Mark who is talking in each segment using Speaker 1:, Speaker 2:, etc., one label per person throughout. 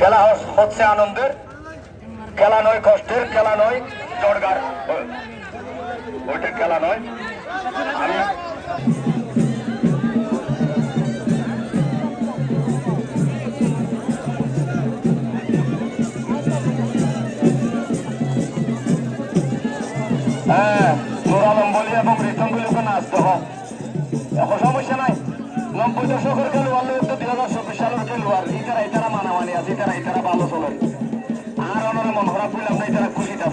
Speaker 1: খেলা হচ্ছে আনন্দের। খেলা নয় কষ্টের খেলা নয় দরকার ওইটা খেলা নয়। হ্যাঁ সমস্যা নাই। নব্বই দশকের মানামানি আছে ইতারা ইতারা ভালো চলে। আর অনরে মন খারাপ হইলাম না ইতারা খুশিতে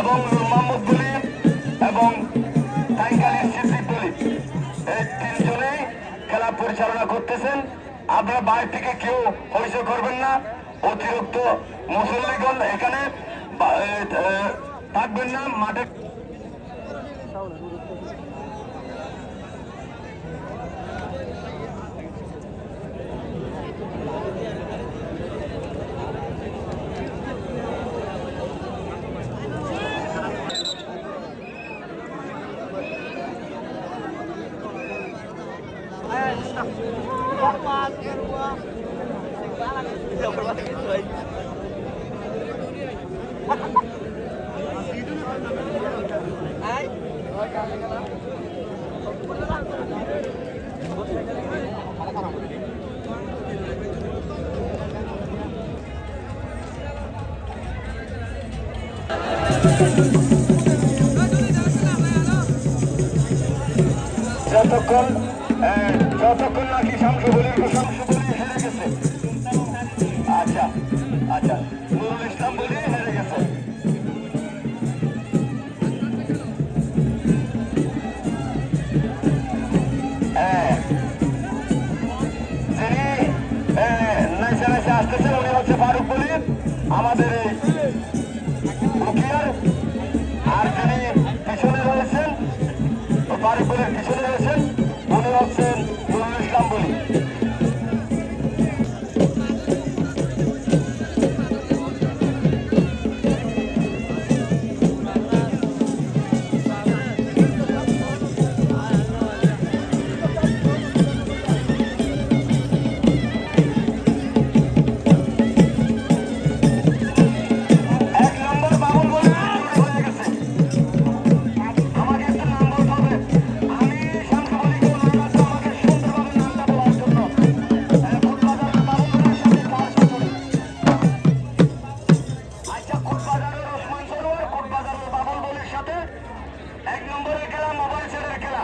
Speaker 1: এবং নূর মোহাম্মদ বলি, এবং টাইগারের সিদ্দিক বলি। খেলা পরিচালনা করতেছেন। আপনারা বাইরে থেকে কেউ হইচই করবেন না। অতিরিক্ত মুসল্লিগণ এখানে থাকবেন না মাঠে। যতক্ষণ এ, যতক্ষণ নাকি শামসু বলির শামসু বলি হেরে গেছে। আচ্ছা আচ্ছা নুরুল ইসলাম বলি হেরে গেছে। হ্যাঁ। নাইসা আসতেছেন উনি হচ্ছে ফারুক বলি। আমাদের মুখিয়ার আর যিনি পিছনে রয়েছেন ফারুক বলির পিছনে রয়েছেন, উনি হচ্ছেন বলি কোটবাজারের ওসমান সরোয়ার কোটবাজারের বাবুল বলির সাথে। এক নম্বরের খেলা মোবাইল সেটের খেলা।